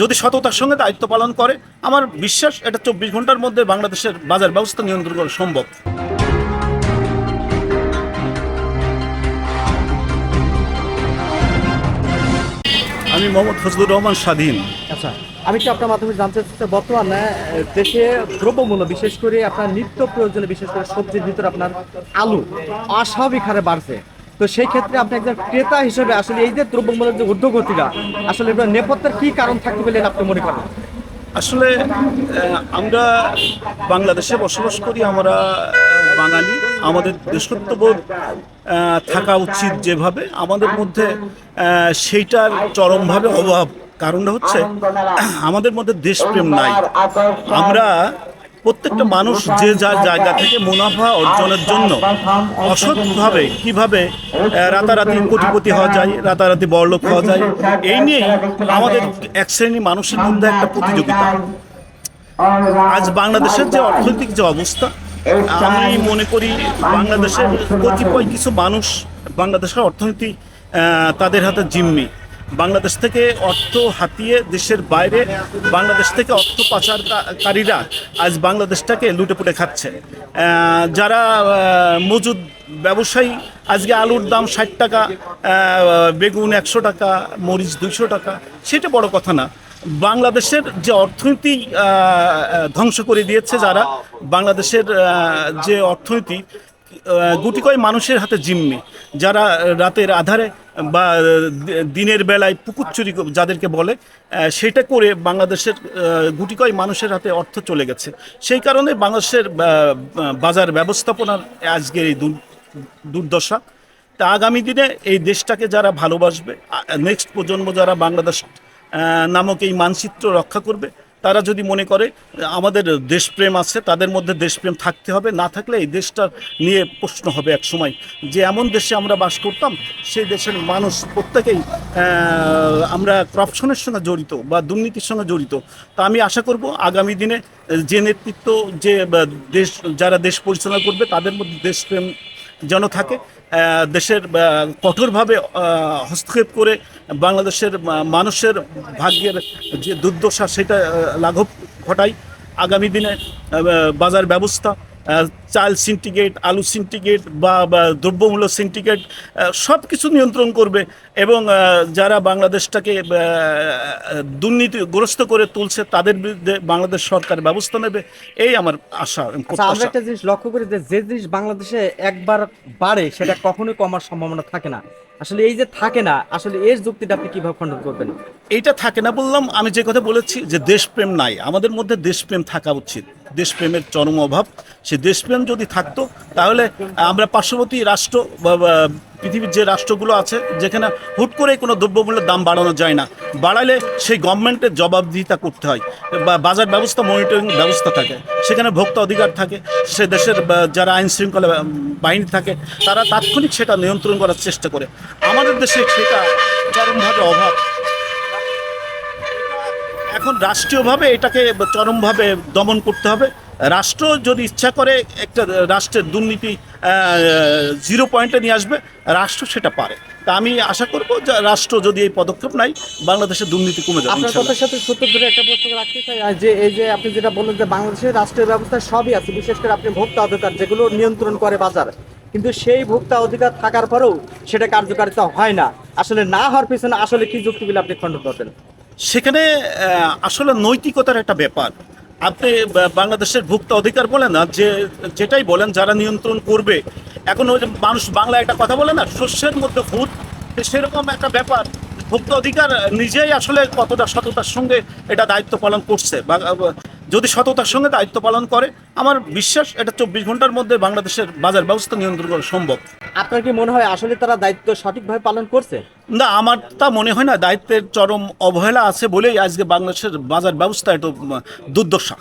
যদি সততার সঙ্গে দায়িত্ব পালন করে আমার বিশ্বাস এটা চব্বিশ ঘণ্টার মধ্যে বাংলাদেশের বাজার ব্যবস্থা নিয়ন্ত্রণ করা সম্ভব। আমি মোহাম্মদ ফজলুর রহমান স্বাধীন। আচ্ছা আমি কি আপনার মাধ্যমে জানতে চাচ্ছি বর্তমানে দেশে দ্রব্যমূল্য বিশেষ করে আপনার নিত্য প্রয়োজনে বিশেষ করে সবজির ভিতরে আপনার আলু অস্বাভাবিক হারে বাড়ছে। তো সেই ক্ষেত্রে আপনি একজন ক্রেতা হিসেবে আসলে এই যে দ্রব্যমূল্যের যে ঊর্ধ্বগতিটা, আসলে এটার নেপথ্যের কি কারণ থাকতে বলে আপনি মনে করেন? আসলে আমরা বাংলাদেশে বসবাস করি, আমরা বাঙালি। আমাদের দেশত্ববোধ থাকা উচিত যেভাবে। আমাদের মধ্যে সেইটার চরমভাবে অভাব। কারণটা হচ্ছে, আমাদের মধ্যে দেশপ্রেম নাই। আমরা প্রত্যেকটা মানুষ যে যার জায়গা থেকে মুনাফা অর্জনের জন্য অসৎভাবে কীভাবে রাতারাতি কোটিপতি হওয়া যায় রাতারাতি বড়লোক হওয়া যায় এই নিয়েই আমাদের এক শ্রেণি মানুষের মধ্যে একটা প্রতিযোগিতা। আজ বাংলাদেশের যে অর্থনৈতিক যে অবস্থা আমি মনে করি বাংলাদেশের কতিপয় কিছু মানুষ বাংলাদেশের অর্থনীতি তাদের হাতে জিম্মি। বাংলাদেশ থেকে অর্থ হাতিয়ে দেশের বাইরে বাংলাদেশ থেকে অর্থ পাচারকারীরা আজ বাংলাদেশটাকে লুটেপুটে খাচ্ছে। যারা মজুদ ব্যবসায়ী, আজকে আলুর দাম ষাট টাকা বেগুন একশো টাকা, মরিচ দুইশো টাকা, সেটা বড় কথা না। বাংলাদেশের যে অর্থনীতি ধ্বংস করে দিয়েছে যারা, বাংলাদেশের যে অর্থনীতি গুটি কয় মানুষের হাতে জিম্মি, যারা রাতের আধারে বা দিনের বেলায় পুকুর চুরি যাদেরকে বলে সেটা করে বাংলাদেশের আহ, গুটি কয় মানুষের হাতে অর্থ চলে গেছে। সেই কারণে বাংলাদেশের বাজার ব্যবস্থাপনার আজকের এই দুর- দুর্দশা। তা আগামী দিনে এই দেশটাকে যারা ভালোবাসবে নেক্সট প্রজন্ম যারা বাংলাদেশ নামক এই মানচিত্র রক্ষা করবে তারা যদি মনে করে, আমাদের দেশপ্রেম আছে, তাদের মধ্যে দেশপ্রেম থাকতে হবে, না থাকলে এই দেশটা নিয়ে প্রশ্ন হবে এক সময়। যে এমন দেশে আমরা বাস করতাম, সেই দেশের মানুষ প্রত্যেকেই আমরা করাপশনের সঙ্গে জড়িত বা দুর্নীতির সঙ্গে জড়িত। তা আমি আশা করব, আগামী দিনে যে নেতৃত্ব, যে দেশ, যারা দেশ পরিচালনা করবে, তাদের মধ্যে দেশপ্রেম যেন থাকে। দেশের কঠোরভাবে হস্তক্ষেপ করে বাংলাদেশের মানুষের ভাগ্যের যে দুর্দশা, সেটা লাঘব ঘটায় আগামী দিনে বাজার ব্যবস্থা চাল সিন্ডিকেট আলু সিন্ডিকেট বা দ্রব্যমূল্য সিন্ডিকেট সব কিছু নিয়ন্ত্রণ করবে এবং যারা বাংলাদেশটাকে দুর্নীতিগ্রস্ত করে তুলছে তাদের বিরুদ্ধে বাংলাদেশ সরকার ব্যবস্থা নেবে। এই আমার আশা আচ্ছা আমরা একটা জিনিস লক্ষ্য করি যে যে জিনিস বাংলাদেশে একবার বাড়ে সেটা কখনোই কমার সম্ভাবনা থাকে না। আসলে এই যে থাকে না আসলে এর যুক্তিটা আপনি কীভাবে খণ্ডন করবেন? এইটা থাকে না বললাম আমি যে কথা বলেছি যে দেশপ্রেম নাই। আমাদের মধ্যে দেশপ্রেম থাকা উচিত। দেশপ্রেমের চরম অভাব। সে দেশপ্রেম যদি থাকতো, তাহলে আমরা পার্শ্ববর্তী রাষ্ট্র পৃথিবীর যে রাষ্ট্রগুলো আছে, যেখানে হুট করে কোনো দ্রব্যমূল্যের দাম বাড়ানো যায় না, বাড়ালে সেই গভর্নমেন্টের জবাবদিহিতা করতে হয় বা বাজার ব্যবস্থা মনিটরিং ব্যবস্থা থাকে, সেখানে ভোক্তা অধিকার থাকে, সে দেশের যারা আইন শৃঙ্খলা বাহিনী থাকে, তারা তাৎক্ষণিক সেটা নিয়ন্ত্রণ করার চেষ্টা করে। আমাদের দেশে সেটা চরমভাবে অভাব। এখন রাষ্ট্রীয়ভাবে এটাকে চরমভাবে দমন করতে হবে। রাষ্ট্র যদি ইচ্ছা করে একটা রাষ্ট্রের দুর্নীতি জিরো পয়েন্টে নিয়ে আসবে রাষ্ট্র সেটা পারে। তা আমি আশা করব যে রাষ্ট্র যদি এই পদক্ষেপ নেয় বাংলাদেশের দুর্নীতি কমে যাবে আপনার। কথার সাথে সত্য ধরে একটা প্রশ্ন রাখতে চাই। যে এই যে আপনি যেটা বললেন যে বাংলাদেশের রাষ্ট্রীয় ব্যবস্থা সবই আছে বিশেষ করে আপনি ভোক্তা অধিকার যেগুলো নিয়ন্ত্রণ করে বাজার কিন্তু সেই ভোক্তা অধিকার থাকার পরেও সেটা কার্যকারিতা হয় না। আসলে না হওয়ার পিছনে আসলে কি যুক্তি যুক্তিগুলো আপনি খণ্ডন করবেন? সেখানে আসলে নৈতিকতার একটা ব্যাপার। আপনি বাংলাদেশের ভুক্ত অধিকার বলেন না, যে, যেটাই বলেন, যারা নিয়ন্ত্রণ করবে, এখন ওই মানুষ বাংলা একটা কথা বলে না, শস্যের মধ্যে ভূত সেরকম একটা ব্যাপার। ভুক্ত অধিকার নিজেই আসলে কতটা সততার সঙ্গে এটা দায়িত্ব পালন করছে, বা যদি সততার সঙ্গে দায়িত্ব পালন করে আমার বিশ্বাস এটা চব্বিশ ঘণ্টার মধ্যে বাংলাদেশের বাজার ব্যবস্থা নিয়ন্ত্রণ করা সম্ভব। আপনার কি মনে হয় আসলে তারা দায়িত্ব সঠিকভাবে পালন করছে? না আমার তা মনে হয় না। দায়িত্বের চরম অবহেলা আছে বলেই আজকে বাংলাদেশের বাজার ব্যবস্থা একটু দুর্দশা।